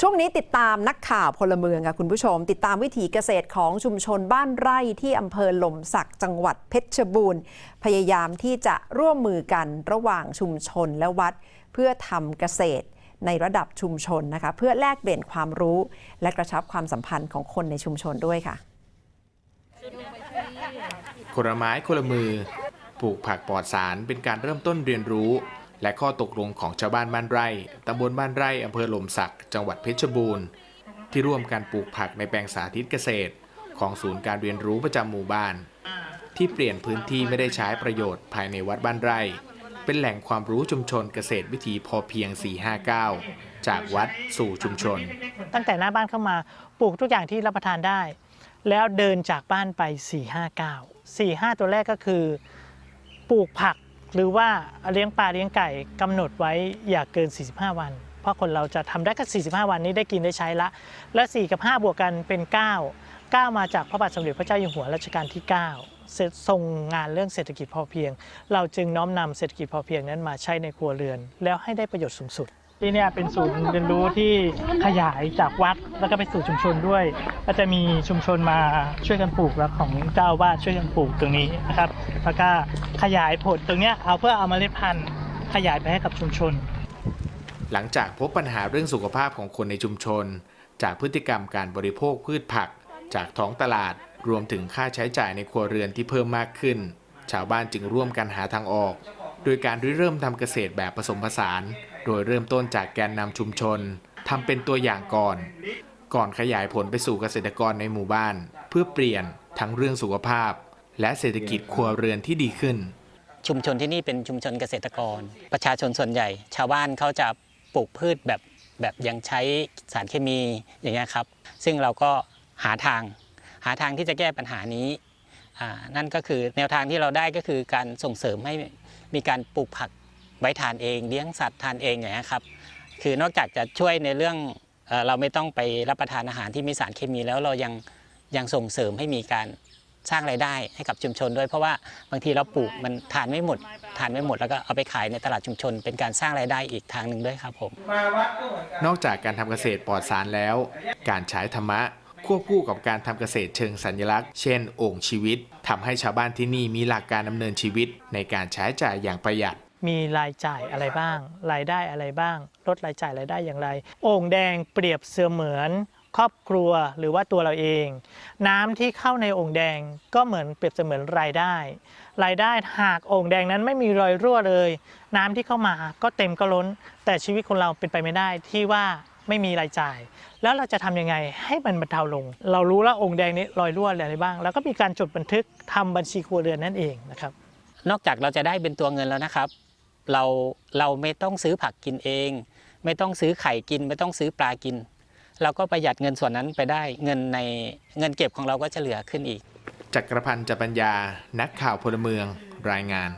ช่วงนี้ติดตามนักข่าวพลเมืองค่ะคุณผู้ชม ติดตามวิถีเกษตรของชุมชนบ้านไร่ที่อำเภอหล่มสักจังหวัดเพชรบูรณ์ พยายามที่จะร่วมมือกันระหว่างชุมชนและวัด เพื่อทำเกษตรในระดับชุมชนนะคะ เพื่อแลกเปลี่ยนความรู้ และกระชับความสัมพันธ์ของคนในชุมชนด้วยค่ะคนละไม้คนละมือปลูกผักปลอดสารเป็นการเริ่มต้นเรียนรู้ และข้อตกลงของชาวบ้านบ้านไร่ตำบลบ้านไร่อำเภอหล่มสัก จังหวัดเพชรบูรณ์ ที่ร่วมการปลูกผักในแปลงสาธิตเกษตร ของศูนย์การเรียนรู้ประจำหมู่บ้าน ที่เปลี่ยนพื้นที่ไม่ได้ใช้ประโยชน์ภายในวัดบ้านไร่ เป็นแหล่งความรู้ชุมชนเกษตรวิถีพอเพียง 459 จากวัดสู่ชุมชน ตั้งแต่หน้าบ้านเข้ามาปลูกทุกอย่างที่รับประทานได้ แล้วเดินจากบ้านไป 4 5 9 4 5 ตัวแรกก็คือ ปลูกผัก หรือว่าเลี้ยงปลาเลี้ยงไก่กำหนดไว้อย่าเกิน 45 วัน เพราะคนเราจะทำได้แค่45 วันนี้ได้กินได้ใช้ละ และ 4 กับ 5 บวกกันเป็น 9 9 มาจากพระบาทสมเด็จพระเจ้าอยู่หัวรัชกาลที่ 9 ทรงงานเรื่องเศรษฐกิจพอเพียง เราจึงน้อมนำเศรษฐกิจพอเพียงนั้นมาใช้ในครัวเรือน แล้วให้ได้ประโยชน์สูงสุด ที่เนี่ยเป็นศูนย์เรียนรู้ที่ขยายจากวัดแล้วก็ไปสู่ชุมชนด้วย ก็จะมีชุมชนมาช่วยกันปลูกแล้วของเจ้าวาดช่วยกันปลูกตรงนี้นะครับ แล้วก็ขยายผลตรงเนี้ยเอาเพื่อเอาเมล็ดพันธุ์ขยายไปให้กับชุมชน หลังจากพบปัญหาเรื่องสุขภาพของคนในชุมชน จากพฤติกรรมการบริโภคพืชผัก จากท้องตลาดรวมถึงค่าใช้จ่ายในครัวเรือนที่เพิ่มมากขึ้น ชาวบ้านจึงร่วมกันหาทางออก โดยการริเริ่มทำเกษตรแบบผสมผสาน โดยเริ่มต้นจากแกนนำชุมชนทำเป็นตัวอย่างก่อน ก่อนขยายผลไปสู่เกษตรกรในหมู่บ้าน เพื่อเปลี่ยนทั้งเรื่องสุขภาพ และเศรษฐกิจครัวเรือนที่ดีขึ้น ชุมชนที่นี่เป็นชุมชนเกษตรกร ประชาชนส่วนใหญ่ ชาวบ้านเขาจะปลูกพืชแบบแบบยังใช้สารเคมีอย่างเงี้ยครับ ซึ่งเราก็หาทาง หาทางที่จะแก้ปัญหานี้นั่นก็คือแนวทางที่เราได้ก็คือการส่งเสริมให้มีการปลูกผัก ไว้ทานเองเลี้ยงสัตว์ทานเองอย่างเงี้ครับคือนอกจากจะช่วยในเรื่องเอเราไม่ต้องไปรับประทานอาหารที่มีสารเคมีแล้วเรายังยังส่งเสริมให้มีการสร้างรายได้ให้กับชุมชนด้วยเพราะว่าบางทีเราปลูกมันทานไม่หมดทานไม่หมดแล้วก็เอาไปขายในตลาดชุมชน เป็นการสร้างรายได้อีกทางหนึ่งด้วยครับผมนอกจากการทำเกษตรปลอดสารแล้ว การใช้ธรรมะควบคู่กับการทำเกษตรเชิงสัญลักษณ์ เช่นโอ่งชีวิตทำให้ชาวบ้านที่นี่มีหลักการดำเนินชีวิตในการใช้จ่ายอย่างประหยัด มีรายจ่ายอะไรบ้าง รายได้อะไรบ้าง ลดรายจ่ายรายได้อย่างไร โอ่งแดงเปรียบเสมือนครอบครัวหรือว่าตัวเราเอง น้ำที่เข้าในโอ่งแดงก็เหมือนเปรียบเสมือนรายได้ รายได้หากโอ่งแดงนั้นไม่มีรอยรั่วเลย น้ำที่เข้ามาก็เต็มก็ล้น แต่ชีวิตคนเราเป็นไปไม่ได้ที่ว่าไม่มีรายจ่าย แล้วเราจะทำยังไงให้มันบรรเทาลง เรารู้แล้วองค์แดงนี้รอยรั่วอะไรบ้าง แล้วก็มีการจดบันทึกทำบัญชีครัวเรือนนั่นเองนะครับ นอกจากเราจะได้เป็นตัวเงินแล้วนะครับ เราเราไม่ต้องซื้อผักกินเอง ไม่ต้องซื้อไข่กิน ไม่ต้องซื้อปลากิน เราก็ประหยัดเงินส่วนนั้นไปได้เงินในเงินเก็บของเราก็จะเหลือขึ้นอีก จักรพันธ์จปัญญา นักข่าวพลเมืองรายงาน